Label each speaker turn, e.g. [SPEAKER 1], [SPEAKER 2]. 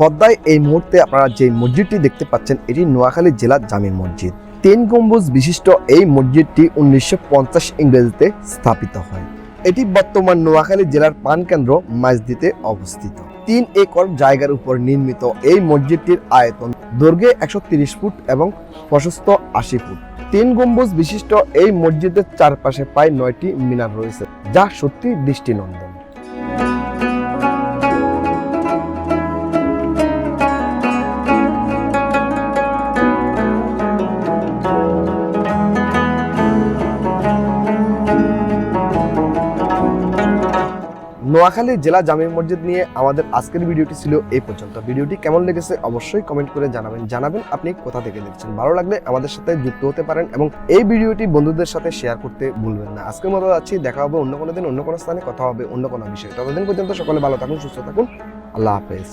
[SPEAKER 1] পদ্মায় এই মুহূর্তে আপনারা যে মসজিদটি দেখতে পাচ্ছেন, এটি নোয়াখালী জেলার জামি মসজিদ। তিন গম্বুজ বিশিষ্ট এই মসজিদটি উনিশশো পঞ্চাশ ইংরেজিতে স্থাপিত হয়। এটি বর্তমান নোয়াখালী জেলার প্রাণকেন্দ্র মাইজদিতে অবস্থিত। তিন একর জায়গার উপর নির্মিত এই মসজিদটির আয়তন দৈর্ঘ্যে একশো তিরিশ ফুট এবং প্রশস্ত আশি ফুট। তিন গম্বুজ বিশিষ্ট এই মসজিদের চারপাশে প্রায় নয়টি মিনার রয়েছে, যা সত্যি দৃষ্টিনন্দন। নোয়াখালী জেলা জামে মসজিদ নিয়ে আমাদের আজকের ভিডিওটি ছিল এই পর্যন্ত। ভিডিওটি কেমন লেগেছে অবশ্যই কমেন্ট করে জানাবেন। জানাবেন আপনি কোথা থেকে দেখছেন। ভালো লাগলে আমাদের সাথে যুক্ত হতে পারেন এবং এই ভিডিওটি বন্ধুদের সাথে শেয়ার করতে ভুলবেন না। আজকের মতো যাচ্ছি দেখা হবে অন্য কোনো দিন, অন্য কোনো স্থানে, কথা হবে অন্য কোনো বিষয়ে। ততদিন পর্যন্ত সকলে ভালো থাকুন, সুস্থ থাকুন। আল্লাহ হাফেজ।